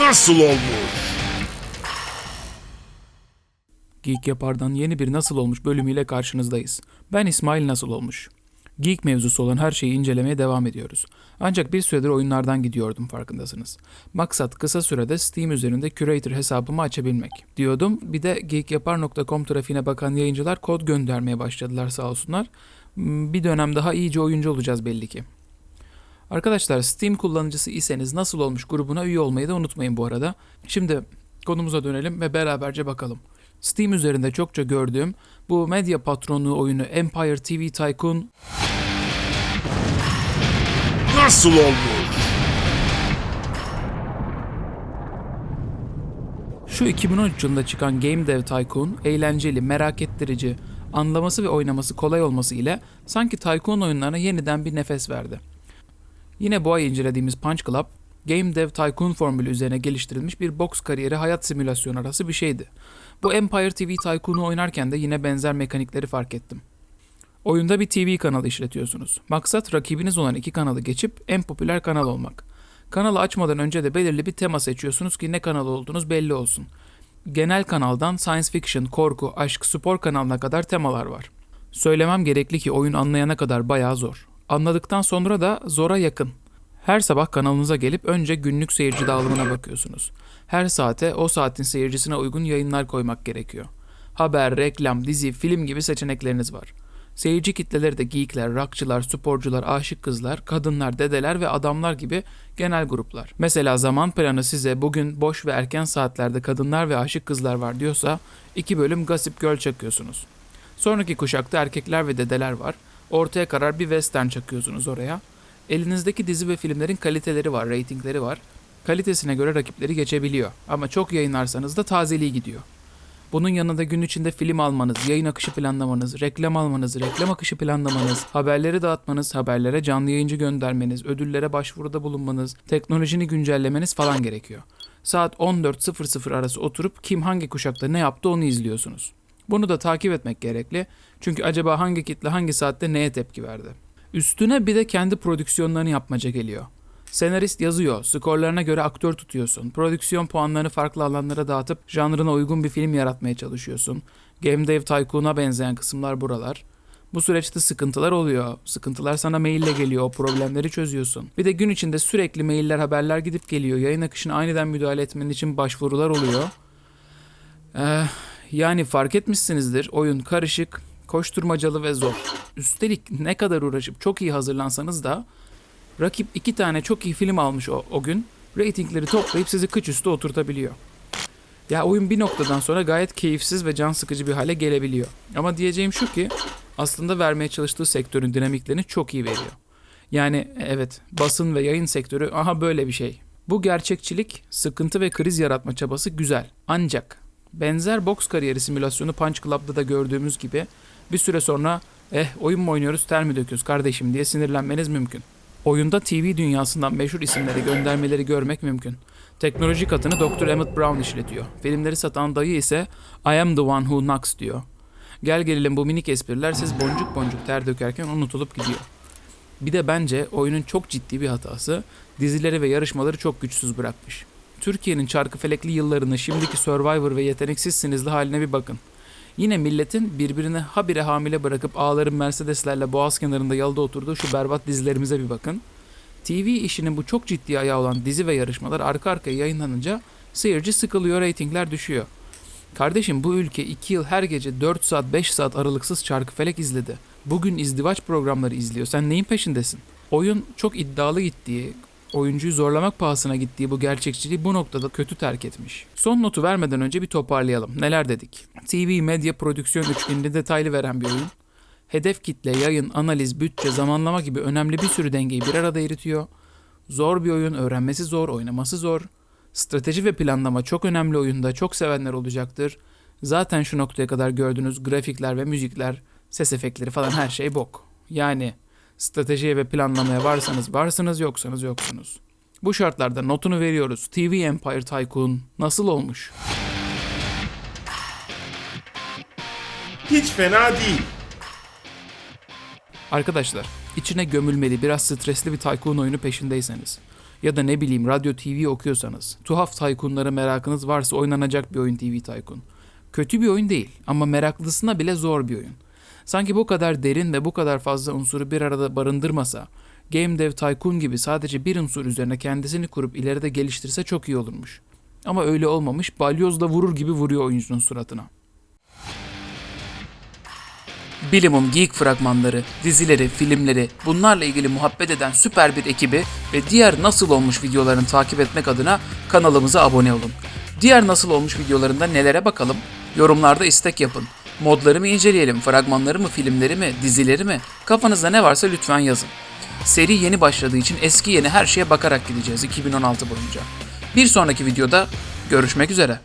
Nasıl olmuş? Geek Yapar'dan yeni bir Nasıl Olmuş bölümüyle karşınızdayız. Ben İsmail Nasıl Olmuş. Geek mevzusu olan her şeyi incelemeye devam ediyoruz. Ancak bir süredir oyunlardan gidiyordum farkındasınız. Maksat kısa sürede Steam üzerinde Curator hesabımı açabilmek. Diyordum bir de geekyapar.com trafiğine bakan yayıncılar kod göndermeye başladılar sağ olsunlar. Hmm, Bir dönem daha iyice oyuncu olacağız belli ki. Arkadaşlar Steam kullanıcısı iseniz nasıl olmuş grubuna üye olmayı da unutmayın bu arada. Şimdi konumuza dönelim ve beraberce bakalım. Steam üzerinde çokça gördüğüm bu medya patronluğu oyunu Empire TV Tycoon Nasıl olmuş? Şu 2013 yılında çıkan Game Dev Tycoon eğlenceli, merak ettirici, anlaması ve oynaması kolay olması ile sanki Tycoon oyunlarına yeniden bir nefes verdi. Yine bu ay incelediğimiz Punch Club, Game Dev Tycoon formülü üzerine geliştirilmiş bir boks kariyeri hayat simülasyonu arası bir şeydi. Bu Empire TV Tycoon'u oynarken de yine benzer mekanikleri fark ettim. Oyunda bir TV kanalı işletiyorsunuz. Maksat rakibiniz olan iki kanalı geçip en popüler kanal olmak. Kanalı açmadan önce de belirli bir tema seçiyorsunuz ki ne kanal olduğunuz belli olsun. Genel kanaldan science fiction, korku, aşk, spor kanalına kadar temalar var. Söylemem gerekli ki oyun anlayana kadar bayağı zor. Anladıktan sonra da zora yakın. Her sabah kanalınıza gelip önce günlük seyirci dağılımına bakıyorsunuz. Her saate o saatin seyircisine uygun yayınlar koymak gerekiyor. Haber, reklam, dizi, film gibi seçenekleriniz var. Seyirci kitleleri de geekler, rockçılar, sporcular, aşık kızlar, kadınlar, dedeler ve adamlar gibi genel gruplar. Mesela zaman planı size bugün boş ve erken saatlerde kadınlar ve aşık kızlar var diyorsa iki bölüm Gossip Girl çakıyorsunuz. Sonraki kuşakta erkekler ve dedeler var. Ortaya karar bir western çakıyorsunuz oraya. Elinizdeki dizi ve filmlerin kaliteleri var, reytingleri var. Kalitesine göre rakipleri geçebiliyor. Ama çok yayınlarsanız da tazeliği gidiyor. Bunun yanında gün içinde film almanız, yayın akışı planlamanız, reklam almanız, reklam akışı planlamanız, haberleri dağıtmanız, haberlere canlı yayıncı göndermeniz, ödüllere başvuruda bulunmanız, teknolojini güncellemeniz falan gerekiyor. Saat 14.00 arası oturup kim hangi kuşakta ne yaptı onu izliyorsunuz. Bunu da takip etmek gerekli. Çünkü acaba hangi kitle hangi saatte neye tepki verdi? Üstüne bir de kendi prodüksiyonlarını yapmaca geliyor. Senarist yazıyor, skorlarına göre aktör tutuyorsun, prodüksiyon puanlarını farklı alanlara dağıtıp janrına uygun bir film yaratmaya çalışıyorsun. Game Dev Tycoon'a benzeyen kısımlar buralar. Bu süreçte sıkıntılar oluyor. Sıkıntılar sana maille geliyor, o problemleri çözüyorsun. Bir de gün içinde sürekli mailler, haberler gidip geliyor. Yayın akışına aniden müdahale etmen için başvurular oluyor. Eh, yani fark etmişsinizdir, oyun karışık, koşturmacalı ve zor. Üstelik ne kadar uğraşıp çok iyi hazırlansanız da Rakip iki tane çok iyi film almış o, o gün. Ratingleri toplayıp sizi kıç üstü oturtabiliyor. Ya oyun bir noktadan sonra gayet keyifsiz ve can sıkıcı bir hale gelebiliyor. Ama diyeceğim şu ki aslında vermeye çalıştığı sektörün dinamiklerini çok iyi veriyor. Yani evet basın ve yayın sektörü aha böyle bir şey. Bu gerçekçilik, sıkıntı ve kriz yaratma çabası güzel. Ancak benzer boks kariyeri simülasyonu Punch Club'da da gördüğümüz gibi bir süre sonra eh oyun mu oynuyoruz ter mi döküyoruz kardeşim diye sinirlenmeniz mümkün. Oyunda TV dünyasından meşhur isimleri göndermeleri görmek mümkün. Teknoloji katını Dr. Emmett Brown işletiyor. Filmleri satan dayı ise I am the one who knocks diyor. Gel gelelim bu minik espriler siz boncuk boncuk ter dökerken unutulup gidiyor. Bir de bence oyunun çok ciddi bir hatası dizileri ve yarışmaları çok güçsüz bırakmış. Türkiye'nin çarkıfelekli yıllarını şimdiki Survivor ve yeteneksizsinizli haline bir bakın. Yine milletin birbirine habire hamile bırakıp ağların Mercedeslerle boğaz kenarında yalda oturduğu şu berbat dizilerimize bir bakın. TV işinin bu çok ciddi ayağı olan dizi ve yarışmalar arka arkaya yayınlanınca seyirci sıkılıyor, reytingler düşüyor. Kardeşim bu ülke 2 yıl her gece 4 saat 5 saat aralıksız çarkıfelek izledi. Bugün izdivaç programları izliyor. Sen neyin peşindesin? Oyun çok iddialı gittiği, oyuncuyu zorlamak pahasına gittiği bu gerçekçiliği bu noktada kötü terk etmiş. Son notu vermeden önce bir toparlayalım. Neler dedik? TV, medya, prodüksiyon üçgenini detaylı veren bir oyun. Hedef kitle, yayın, analiz, bütçe, zamanlama gibi önemli bir sürü dengeyi bir arada eritiyor. Zor bir oyun, öğrenmesi zor, oynaması zor. Strateji ve planlama çok önemli oyunda, çok sevenler olacaktır. Zaten şu noktaya kadar gördüğünüz grafikler ve müzikler, ses efektleri falan her şey bok. Yani stratejiye ve planlamaya varsanız varsınız yoksanız yoksunuz. Bu şartlarda notunu veriyoruz. TV Empire Tycoon nasıl olmuş? Hiç fena değil. Arkadaşlar, içine gömülmeli, biraz stresli bir Tycoon oyunu peşindeyseniz, ya da ne bileyim radyo TV okuyorsanız, tuhaf taykunlara merakınız varsa oynanacak bir oyun TV Tycoon. Kötü bir oyun değil ama meraklısına bile zor bir oyun. Sanki bu kadar derin ve bu kadar fazla unsuru bir arada barındırmasa, Game Dev Tycoon gibi sadece bir unsur üzerine kendisini kurup ileride geliştirse çok iyi olurmuş. Ama öyle olmamış, balyozla vurur gibi vuruyor oyuncunun suratına. Bilimum Geek fragmanları, dizileri, filmleri, bunlarla ilgili muhabbet eden süper bir ekibi ve diğer nasıl olmuş videolarını takip etmek adına kanalımıza abone olun. Diğer nasıl olmuş videolarında nelere bakalım? Yorumlarda istek yapın. Modları mı inceleyelim, fragmanları mı, filmleri mi, dizileri mi? Kafanızda ne varsa lütfen yazın. Seri yeni başladığı için eski yeni her şeye bakarak gideceğiz 2016 boyunca. Bir sonraki videoda görüşmek üzere.